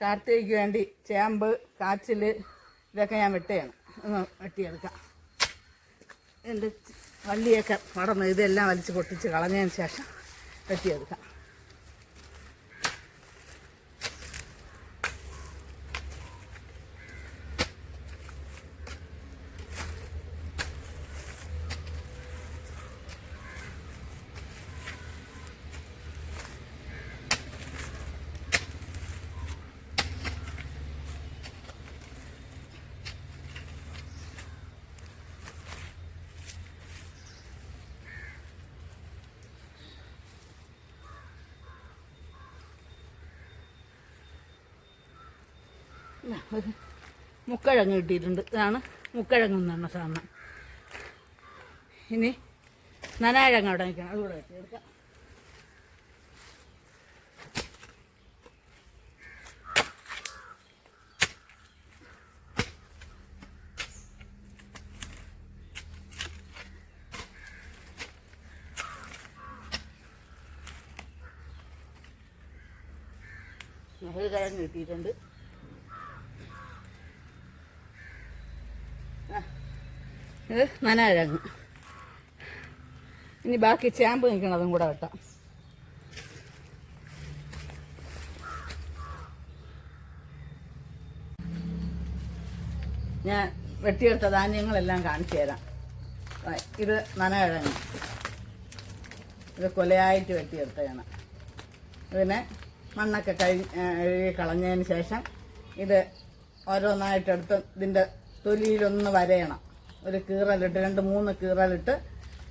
കാർത്തികയ്ക്ക് വേണ്ടി ചേമ്പ് കാച്ചിൽ ഇതൊക്കെ ഞാൻ വെട്ടുകയാണ് ഒന്ന് വെട്ടിയെടുക്കാം. എന്റെ വള്ളിയൊക്കെ പടന്ന് ഇതെല്ലാം വലിച്ച് പൊട്ടിച്ച് കളഞ്ഞതിന് ശേഷം വെട്ടിയെടുക്കാം. മുക്കഴങ്ങ് കിട്ടിയിട്ടുണ്ട്. ഇതാണ് മുക്കഴങ്ങ് എന്നാണ് സാധനം. ഇനി നനാഴങ്ങ് അവിടെ നിൽക്കണം. അതുകൂടെ വെട്ടിയെടുക്കാം ഒരു കിഴങ്ങ് കിട്ടിയിട്ടുണ്ട്. ഇത് നനാഴങ്ങ് ഇനി ബാക്കി ചേമ്പ് നിൽക്കണതും കൂടെ വെട്ടാം. ഞാൻ വെട്ടിയെടുത്ത ധാന്യങ്ങളെല്ലാം കാണിച്ചു തരാം. ഇത് നനകിഴങ്ങ് ഇത് കൊലയായിട്ട് വെട്ടിയെടുത്തതാണ്. ഇതിനെ മണ്ണൊക്കെ കഴി കഴുകി കളഞ്ഞതിന് ശേഷം ഇത് ഓരോന്നായിട്ടെടുത്ത് ഇതിന്റെ തൊലിയിലൊന്ന് വരയണം. ഒരു കീറലിട്ട് രണ്ട് മൂന്ന് കീറലിട്ട്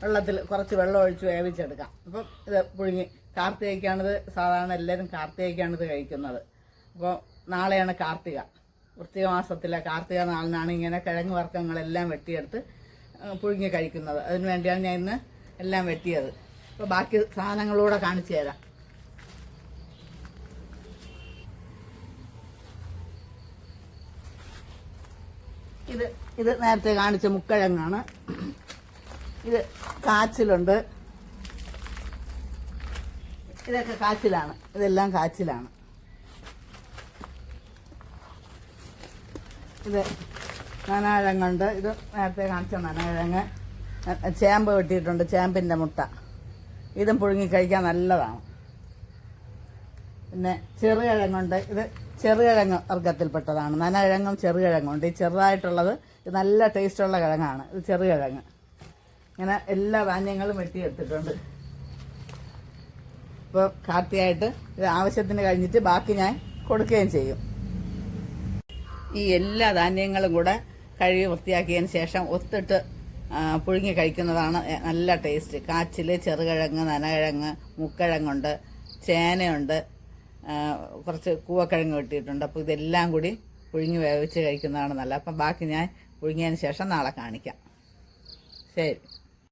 വെള്ളത്തിൽ കുറച്ച് വെള്ളം ഒഴിച്ച് വേവിച്ചെടുക്കാം. അപ്പം ഇത് പുഴുങ്ങി. കാർത്തികയ്ക്കാണിത് സാധാരണ എല്ലാവരും കാർത്തികയ്ക്കാണിത് കഴിക്കുന്നത്. അപ്പോൾ നാളെയാണ് കാർത്തിക. വൃത്തിക മാസത്തിലെ കാർത്തിക നാളിനാണ് ഇങ്ങനെ കിഴങ്ങ് വർഗങ്ങളെല്ലാം വെട്ടിയെടുത്ത് പുഴുങ്ങി കഴിക്കുന്നത്. അതിന് വേണ്ടിയാണ് ഞാൻ ഇന്ന് എല്ലാം വെട്ടിയത്. അപ്പോൾ ബാക്കി സാധനങ്ങളൂടെ കാണിച്ചു തരാം. ഇത് ഇത് നേരത്തെ കാണിച്ച മുക്കഴങ്ങാണ്. ഇത് കാച്ചിലുണ്ട്. ഇതൊക്കെ കാച്ചിലാണ്. ഇതെല്ലാം കാച്ചിലാണ്. ഇത് നനാഴങ്ങുണ്ട് ഇത് നേരത്തെ കാണിച്ച നനാഴങ്ങ് ചേമ്പ് വെട്ടിയിട്ടുണ്ട്. ചേമ്പിന്റെ മുട്ട. ഇതും പുഴുങ്ങി കഴിക്കാൻ നല്ലതാണ്. പിന്നെ ചെറുകിഴങ്ങുണ്ട് ഇത് ചെറുകിഴങ്ങ് വർഗത്തിൽപ്പെട്ടതാണ് നനകിഴങ്ങും ചെറുകിഴങ്ങുണ്ട് ഈ ചെറുതായിട്ടുള്ളത് ഇത് നല്ല ടേസ്റ്റുള്ള കിഴങ്ങാണ്. ഇത് ചെറുകിഴങ്ങ്. ഇങ്ങനെ എല്ലാ ധാന്യങ്ങളും വെട്ടിയെടുത്തിട്ടുണ്ട്. ഇപ്പോൾ കാർത്തിയായിട്ട് ഇത് ആവശ്യത്തിന് കഴിഞ്ഞിട്ട് ബാക്കി ഞാൻ കൊടുക്കുകയും ചെയ്യും. ഈ എല്ലാ ധാന്യങ്ങളും കൂടെ കഴുകി വൃത്തിയാക്കിയതിന് ശേഷം ഒത്തിട്ട് പുഴുങ്ങി കഴിക്കുന്നതാണ് നല്ല ടേസ്റ്റ്. കാച്ചിൽ ചെറുകിഴങ്ങ് നനകിഴങ്ങ് മുക്കിഴങ്ങുണ്ട് ചേനയുണ്ട് കുറച്ച് കൂവക്കിഴങ്ങ് കിട്ടിയിട്ടുണ്ട് അപ്പോൾ ഇതെല്ലാം കൂടി പുഴുങ്ങി വേവിച്ച് കഴിക്കുന്നതാണ് നല്ലത്. അപ്പം ബാക്കി ഞാൻ പുഴുങ്ങിയതിന് ശേഷം നാളെ കാണിക്കാം. ശരി.